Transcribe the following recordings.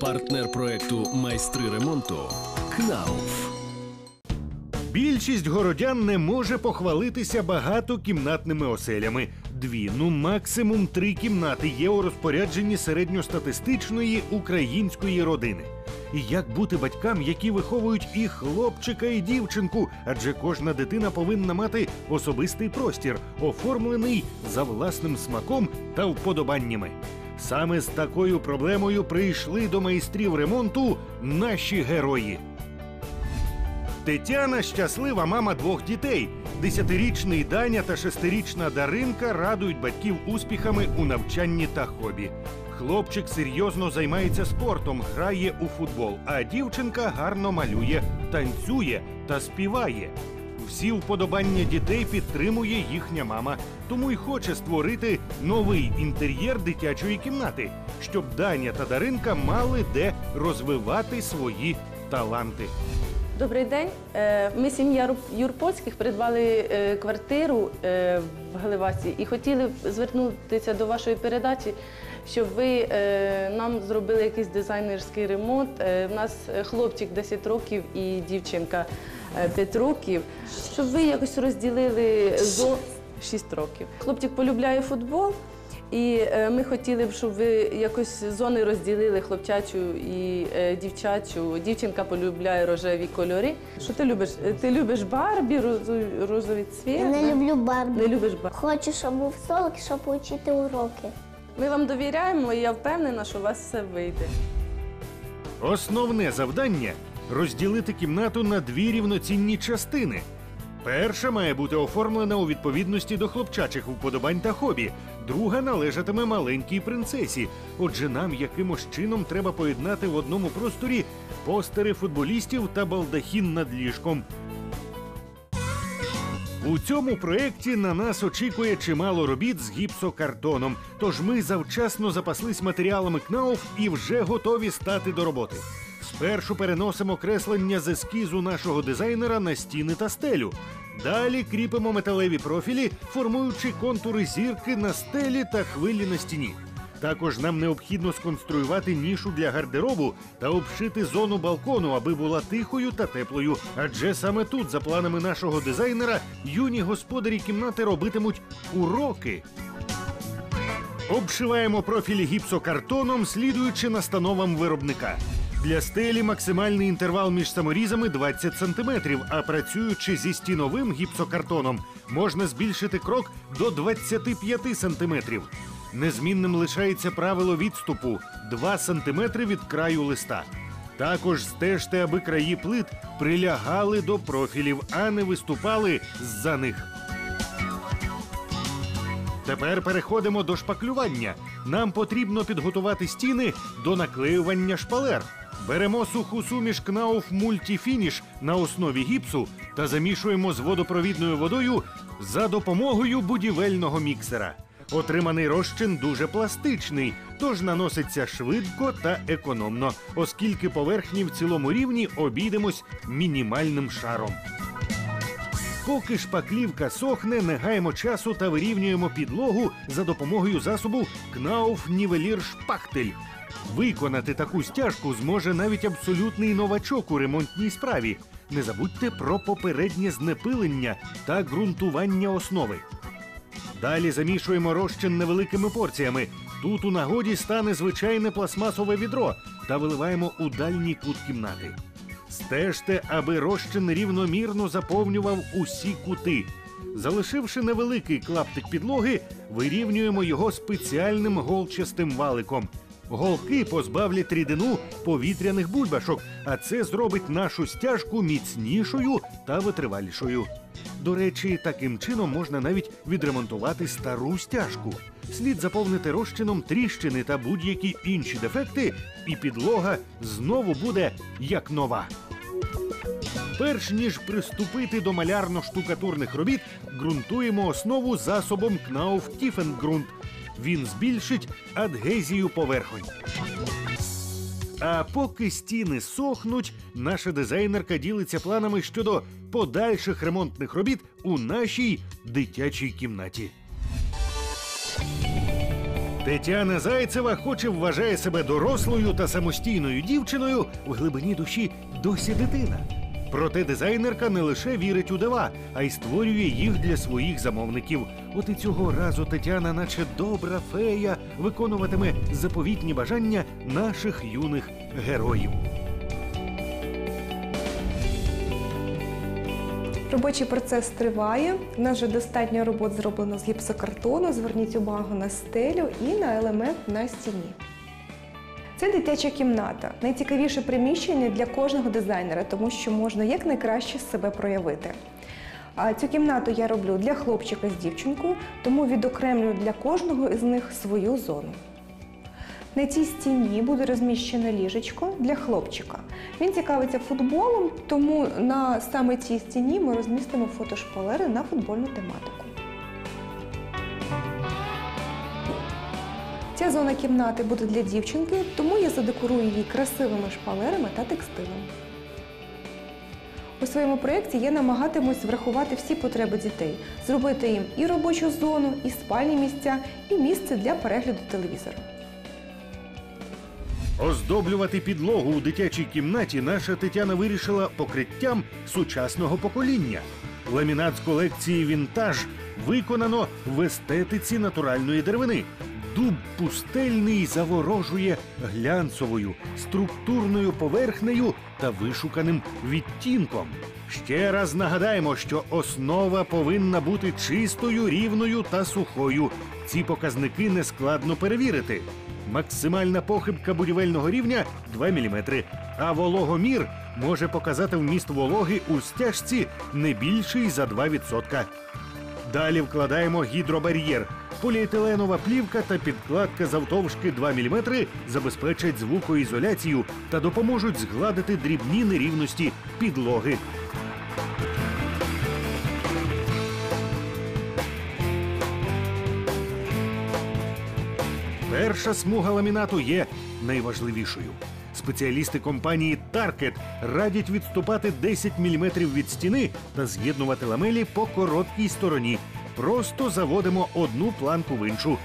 Партнер проекту Майстри ремонту Кнауф. Більшість городян не може похвалитися багатокімнатними оселями. Дві, ну максимум три кімнати є у розпорядженні середньостатистичної української родини. І як бути батькам, які виховують і хлопчика, і дівчинку, адже кожна дитина повинна мати особистий простір, оформлений за власним смаком та вподобаннями. Саме з такою проблемою прийшли до майстрів ремонту наші герої. Тетяна щаслива мама двох дітей. Десятирічний Даня та шестирічна Даринка радують батьків успіхами у навчанні та хобі. Хлопчик серйозно займається спортом, грає у футбол, а дівчинка гарно малює, танцює та співає. Всі вподобання дітей підтримує їхня мама, тому й хоче створити новий інтер'єр дитячої кімнати, щоб Даня та Даринка мали де розвивати свої таланти. Добрий день. Е, Ми сім'я Юрпольських придбали е, квартиру е, в Галевасі і хотіли звернутися до вашої передачі, щоб ви нам зробили якийсь дизайнерський ремонт. У нас хлопчик 10 років і дівчинка е, 5 років. Щоб ви якось розділили зо 6 років. Хлопчик полюбляє футбол. І е, ми хотіли б, щоб ви якось зони розділили хлопчачу і е, дівчачу. Дівчинка полюбляє рожеві кольори. Що ти любиш? Е, Ти любиш Барбі, розу- розовий цвіт? Я не люблю Барбі. Не любиш Барбі. Хочу, щоб був столик, щоб учити уроки. Ми вам довіряємо, і я впевнена, що у вас все вийде. Основне завдання розділити кімнату на дві рівноцінні частини. Перша має бути оформлена у відповідності до хлопчачих вподобань та хобі, друга належатиме маленькій принцесі. Отже, нам якимось чином треба поєднати в одному просторі постери футболістів та балдахін над ліжком. У цьому проєкті на нас очікує чимало робіт з гіпсокартоном. Тож ми завчасно запаслись матеріалами КНАУФ і вже готові стати до роботи. Спершу переносимо креслення з ескізу нашого дизайнера на стіни та стелю. Далі кріпимо металеві профілі, формуючи контури зірки на стелі та хвилі на стіні. Також нам необхідно сконструювати нішу для гардеробу та обшити зону балкону, аби була тихою та теплою. Адже саме тут, за планами нашого дизайнера, юні господарі кімнати робитимуть уроки. Обшиваємо профілі гіпсокартоном, слідуючи настановам виробника. Для стелі максимальний інтервал між саморізами 20 см, а працюючи зі стіновим гіпсокартоном, можна збільшити крок до 25 см. Незмінним лишається правило відступу 2 см від краю листа. Також стежте, аби краї плит прилягали до профілів, а не виступали з-за них. Тепер переходимо до шпаклювання. Нам потрібно підготувати стіни до наклеювання шпалер. Беремо суху суміш Кнауф Мультіфініш на основі гіпсу та замішуємо з водопровідною водою за допомогою будівельного міксера. Отриманий розчин дуже пластичний, тож наноситься швидко та економно, оскільки поверхні в цілому рівні обійдемось мінімальним шаром. Поки шпаклівка сохне, не гаємо часу та вирівнюємо підлогу за допомогою засобу Кнауф Нівелір Шпахтель. Виконати таку стяжку зможе навіть абсолютний новачок у ремонтній справі. Не забудьте про попереднє знепилення та ґрунтування основи. Далі замішуємо розчин невеликими порціями. Тут у нагоді стане звичайне пластмасове відро та виливаємо у дальній кут кімнати. Стежте, аби розчин рівномірно заповнював усі кути. Залишивши невеликий клаптик підлоги, вирівнюємо його спеціальним голчастим валиком. Голки позбавлять рідину повітряних бульбашок, а це зробить нашу стяжку міцнішою та витривалішою. До речі, таким чином можна навіть відремонтувати стару стяжку. Слід заповнити розчином тріщини та будь-які інші дефекти, і підлога знову буде як нова. Перш ніж приступити до малярно-штукатурних робіт, ґрунтуємо основу засобом Кнауф Тіфенгрунт. Він збільшить адгезію поверхонь. А поки стіни сохнуть, наша дизайнерка ділиться планами щодо подальших ремонтних робіт у нашій дитячій кімнаті. Тетяна Зайцева, хоч і вважає себе дорослою та самостійною дівчиною, в глибині душі досі дитина. Проте дизайнерка не лише вірить у дива, а й створює їх для своїх замовників. От і цього разу Тетяна, наче добра фея, виконуватиме заповітні бажання наших юних героїв. Робочий процес триває. У нас вже достатньо робот зроблено з гіпсокартону. Зверніть увагу на стелю і на елемент на стіні. Це дитяча кімната. Найцікавіше приміщення для кожного дизайнера, тому що можна якнайкраще себе проявити. Цю кімнату я роблю для хлопчика з дівчинкою, тому відокремлюю для кожного із них свою зону. На цій стіні буде розміщене ліжечко для хлопчика. Він цікавиться футболом, тому на саме цій стіні ми розмістимо фотошпалери на футбольну тематику. Ця зона кімнати буде для дівчинки, тому я задекорую її красивими шпалерами та текстилем. У своєму проєкті я намагатимусь врахувати всі потреби дітей, зробити їм і робочу зону, і спальні місця, і місце для перегляду телевізора. Оздоблювати підлогу у дитячій кімнаті наша Тетяна вирішила покриттям сучасного покоління. Ламінат з колекції Вінтаж виконано в естетиці натуральної деревини. Дуб пустельний заворожує глянцевою, структурною поверхнею та вишуканим відтінком. Ще раз нагадаємо, що основа повинна бути чистою, рівною та сухою. Ці показники нескладно перевірити. Максимальна похибка будівельного рівня 2 мм, а вологомір може показати вміст вологи у стяжці не більший за 2%. Далі вкладаємо гідробар'єр. Поліетиленова плівка та підкладка завтовшки 2 мм забезпечать звукоізоляцію та допоможуть згладити дрібні нерівності підлоги. Перша смуга ламінату є найважливішою. Спеціалісти компанії Target радять відступати 10 мм від стіни та з'єднувати ламелі по короткій стороні. Просто заводимо одну планку в іншу.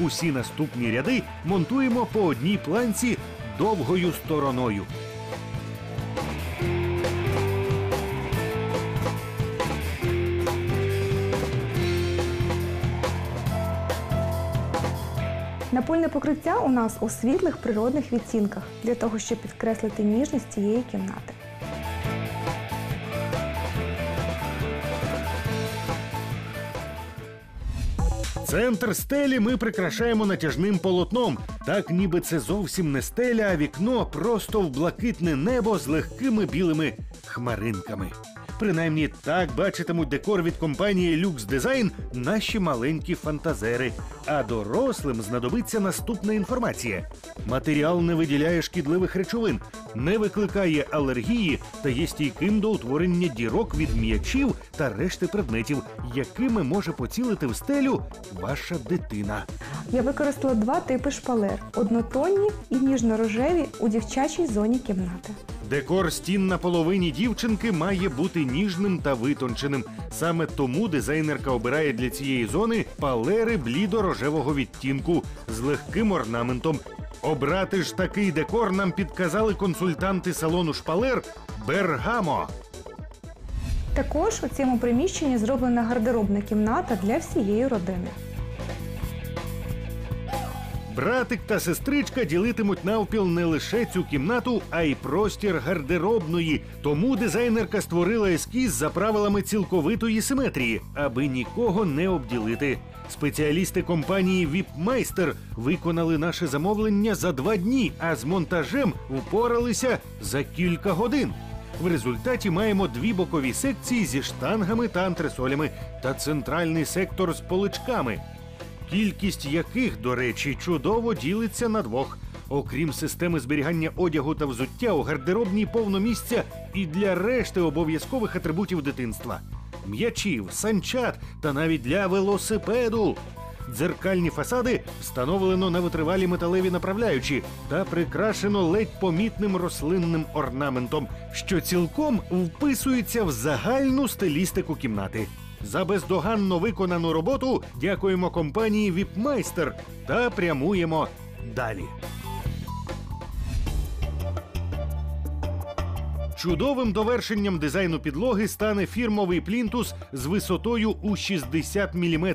Усі наступні ряди монтуємо по одній планці довгою стороною. Напольне покриття у нас у світлих природних відтінках для того, щоб підкреслити ніжність цієї кімнати. Центр стелі ми прикрашаємо натяжним полотном. Так ніби це зовсім не стеля, а вікно просто в блакитне небо з легкими білими хмаринками. Принаймні так бачитимуть декор від компанії Lux Design наші маленькі фантазери. А дорослим знадобиться наступна інформація: матеріал не виділяє шкідливих речовин, не викликає алергії та є стійким до утворення дірок від м'ячів та решти предметів, якими може поцілити в стелю ваша дитина. Я використала два типи шпалер: однотонні і ніжно-рожеві у дівчачій зоні кімнати. Декор стін на половині дівчинки має бути ніжним та витонченим. Саме тому дизайнерка обирає для цієї зони палери блідо-рожевого відтінку з легким орнаментом. Обрати ж такий декор нам підказали консультанти салону шпалер Бергамо. Також у цьому приміщенні зроблена гардеробна кімната для всієї родини. Братик та сестричка ділитимуть навпіл не лише цю кімнату, а й простір гардеробної. Тому дизайнерка створила ескіз за правилами цілковитої симетрії, аби нікого не обділити. Спеціалісти компанії Віпмайстер виконали наше замовлення за два дні, а з монтажем впоралися за кілька годин. В результаті маємо дві бокові секції зі штангами та антресолями та центральний сектор з поличками кількість яких, до речі, чудово ділиться на двох. Окрім системи зберігання одягу та взуття, у гардеробній повно місця і для решти обов'язкових атрибутів дитинства: м'ячів, санчат та навіть для велосипеду. Дзеркальні фасади встановлено на витривалі металеві направляючі та прикрашено ледь помітним рослинним орнаментом, що цілком вписується в загальну стилістику кімнати. За бездоганно виконану роботу дякуємо компанії Віпмайстер та прямуємо далі. Чудовим довершенням дизайну підлоги стане фірмовий плінтус з висотою у 60 мм.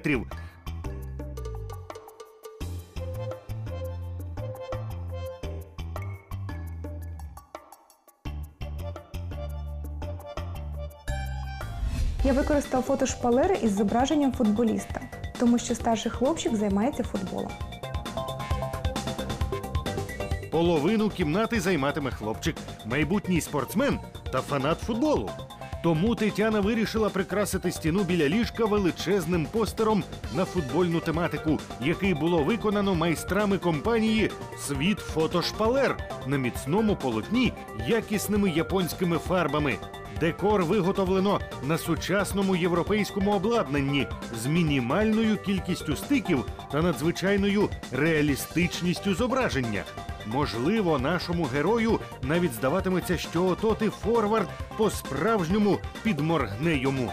Я використав фотошпалери із зображенням футболіста, тому що старший хлопчик займається футболом. Половину кімнати займатиме хлопчик, майбутній спортсмен та фанат футболу. Тому Тетяна вирішила прикрасити стіну біля ліжка величезним постером на футбольну тематику, який було виконано майстрами компанії Світ Фотошпалер на міцному полотні якісними японськими фарбами. Декор виготовлено на сучасному європейському обладнанні з мінімальною кількістю стиків та надзвичайною реалістичністю зображення. Можливо, нашому герою навіть здаватиметься, що ототи форвард по-справжньому підморгне йому.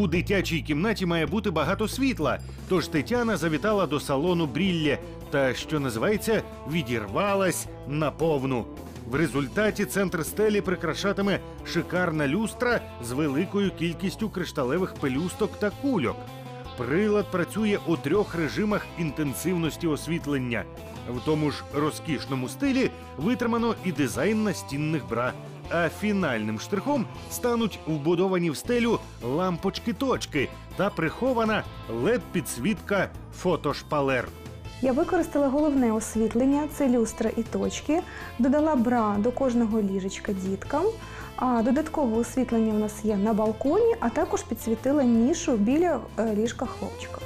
У дитячій кімнаті має бути багато світла, тож Тетяна завітала до салону Брілля та, що називається, відірвалась наповну. В результаті центр стелі прикрашатиме шикарна люстра з великою кількістю кришталевих пелюсток та кульок. Прилад працює у трьох режимах інтенсивності освітлення. В тому ж розкішному стилі витримано і дизайн настінних бра. А фінальним штрихом стануть вбудовані в стелю лампочки-точки та прихована led підсвітка фотошпалер. Я використала головне освітлення це люстра і точки, додала бра до кожного ліжечка діткам. А додаткове освітлення в нас є на балконі, а також підсвітила нішу біля е, ліжка хлопчика.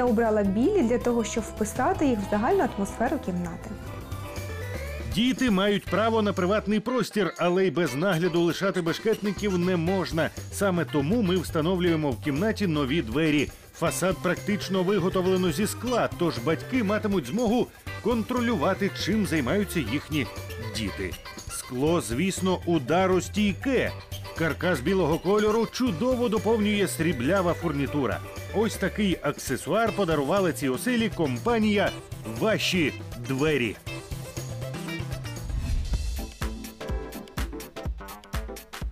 Я обрала білі для того, щоб вписати їх в загальну атмосферу кімнати. Діти мають право на приватний простір, але й без нагляду лишати бешкетників не можна. Саме тому ми встановлюємо в кімнаті нові двері. Фасад практично виготовлено зі скла, тож батьки матимуть змогу контролювати, чим займаються їхні діти. Скло, звісно, ударостійке. Каркас білого кольору чудово доповнює сріблява фурнітура. Ось такий аксесуар подарувала цій оселі компанія Ваші двері.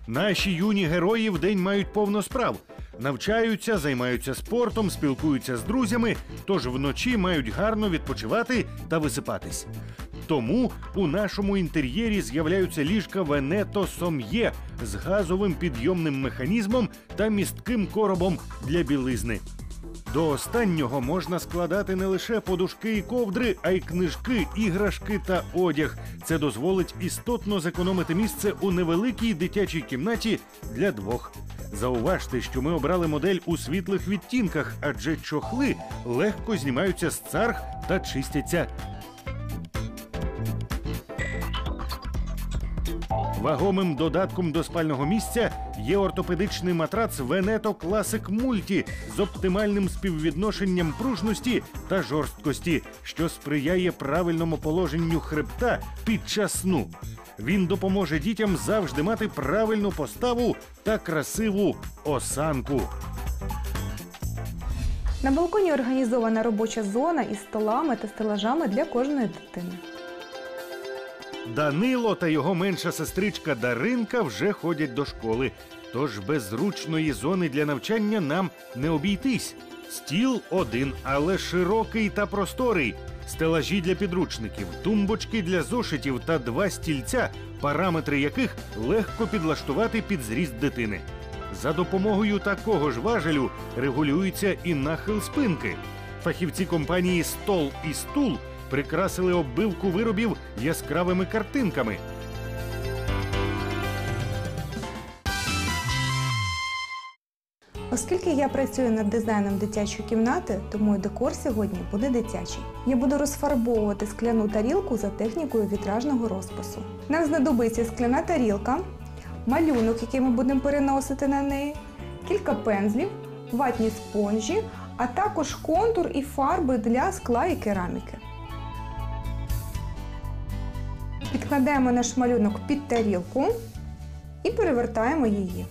Наші юні герої вдень мають повно справ. Навчаються, займаються спортом, спілкуються з друзями, тож вночі мають гарно відпочивати та висипатись. Тому у нашому інтер'єрі з'являються ліжка Венето Сом'є з газовим підйомним механізмом та містким коробом для білизни. До останнього можна складати не лише подушки і ковдри, а й книжки, іграшки та одяг. Це дозволить істотно зекономити місце у невеликій дитячій кімнаті для двох. Зауважте, що ми обрали модель у світлих відтінках, адже чохли легко знімаються з царг та чистяться. Вагомим додатком до спального місця є ортопедичний матрац Veneto Classic Multi з оптимальним співвідношенням пружності та жорсткості, що сприяє правильному положенню хребта під час сну. Він допоможе дітям завжди мати правильну поставу та красиву осанку. На балконі організована робоча зона із столами та стелажами для кожної дитини. Данило та його менша сестричка Даринка вже ходять до школи. Тож без зручної зони для навчання нам не обійтись. Стіл один, але широкий та просторий. Стелажі для підручників, тумбочки для зошитів та два стільця, параметри яких легко підлаштувати під зріст дитини. За допомогою такого ж важелю регулюється і нахил спинки. Фахівці компанії Стол і стул прикрасили оббивку виробів яскравими картинками. Оскільки я працюю над дизайном дитячої кімнати, тому і декор сьогодні буде дитячий. Я буду розфарбовувати скляну тарілку за технікою вітражного розпису. Нам знадобиться скляна тарілка, малюнок, який ми будемо переносити на неї, кілька пензлів, ватні спонжі, а також контур і фарби для скла і кераміки. Підкладаємо наш малюнок під тарілку і перевертаємо її.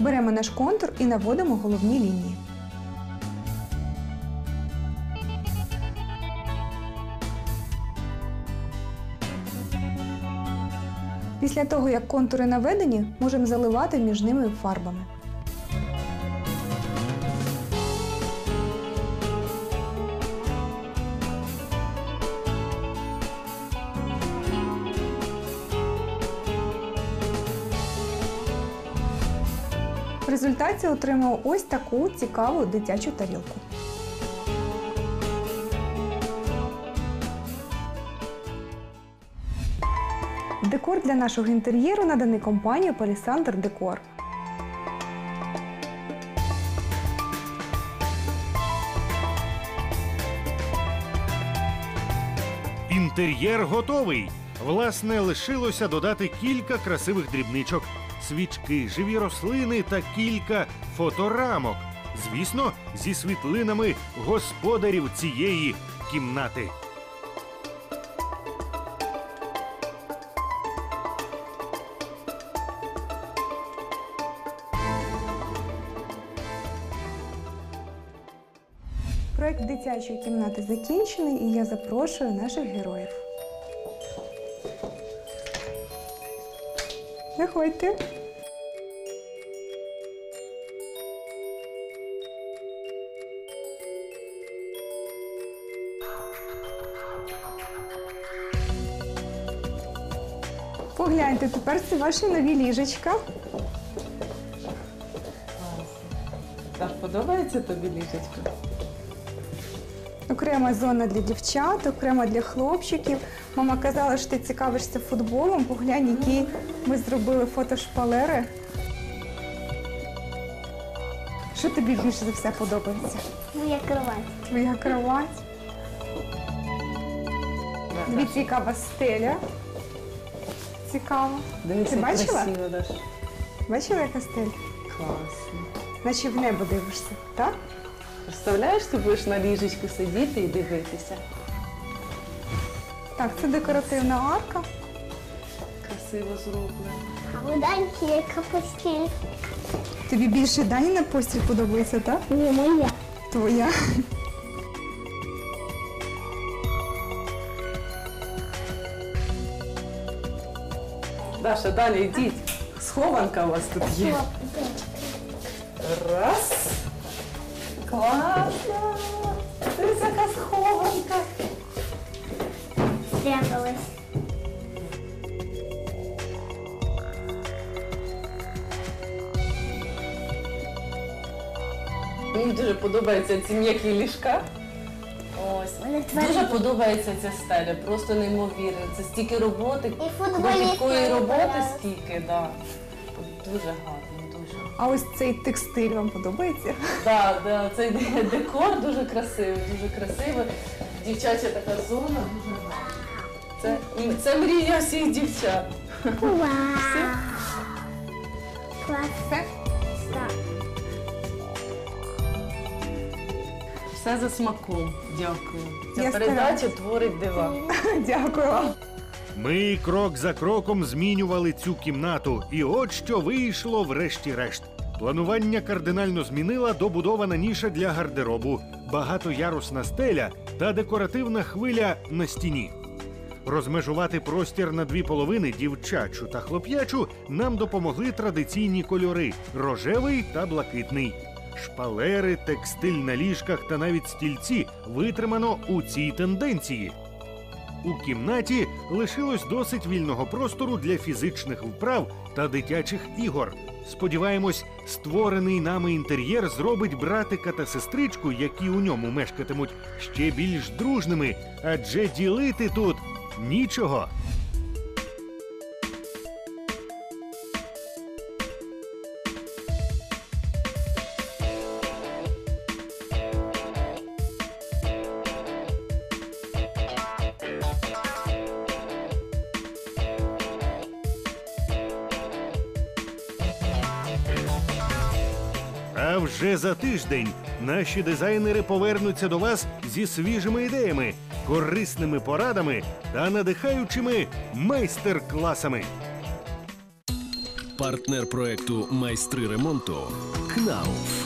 Беремо наш контур і наводимо головні лінії. Після того, як контури наведені, можемо заливати між ними фарбами. Результаті отримав ось таку цікаву дитячу тарілку. Декор для нашого інтер'єру наданий компанією Палісандр Декор. Інтер'єр готовий. Власне, лишилося додати кілька красивих дрібничок: свічки, живі рослини та кілька фоторамок. Звісно, зі світлинами господарів цієї кімнати. Проект дитячої кімнати закінчений і я запрошую наших героїв. Заходьте. Погляньте, тепер це ваші нові ліжечка. Так подобається тобі ліжечко? Окрема зона для дівчат, окрема для хлопчиків. Мама казала, що ти цікавишся футболом. Поглянь, які ми зробили фотошпалери. Що тобі більше за все подобається? Моя кровать. Твоя кровать. Дивіться, яка у вас стеля. Цікаво. Дивися, Ти бачила? красиво, Даш. Бачила, яка стеля? Класно. Наче в небо дивишся, так? Представляєш, ти будеш на ліжечку сидіти і дивитися. Так, це декоративна арка. Красиво зроблено. А у Даньки яка постіль. Тобі більше Дані на постіль подобається, так? Ні, моя. Твоя. Даша, далі йдіть. Схованка у вас тут є. Раз. Класно. Дивись, яка схованка. Спряталась. Мені дуже подобаються ці м'які ліжка. Ось. Вони Дуже тверді. подобається ця стеля, просто неймовірно. Це стільки роботи, І футболісти такої роботи стільки, да. Дуже гарно, дуже. А ось цей текстиль вам подобається? Да, да, цей де- декор дуже красивий, дуже красивий. Дівчача така зона дуже гарна. Це, це мрія всіх дівчат. Вау. Клас. Все? Так. Все за смаком. Дякую. Ця Я передача стараюсь. творить дива. Дякую вам. Ми крок за кроком змінювали цю кімнату, і от що вийшло врешті-решт. Планування кардинально змінила добудована ніша для гардеробу, багатоярусна стеля та декоративна хвиля на стіні. Розмежувати простір на дві половини дівчачу та хлоп'ячу нам допомогли традиційні кольори рожевий та блакитний. Шпалери, текстиль на ліжках та навіть стільці витримано у цій тенденції. У кімнаті лишилось досить вільного простору для фізичних вправ та дитячих ігор. Сподіваємось, створений нами інтер'єр зробить братика та сестричку, які у ньому мешкатимуть, ще більш дружними, адже ділити тут нічого. Вже за тиждень наші дизайнери повернуться до вас зі свіжими ідеями, корисними порадами та надихаючими майстер-класами. Партнер проекту Майстри ремонту КНАУФ.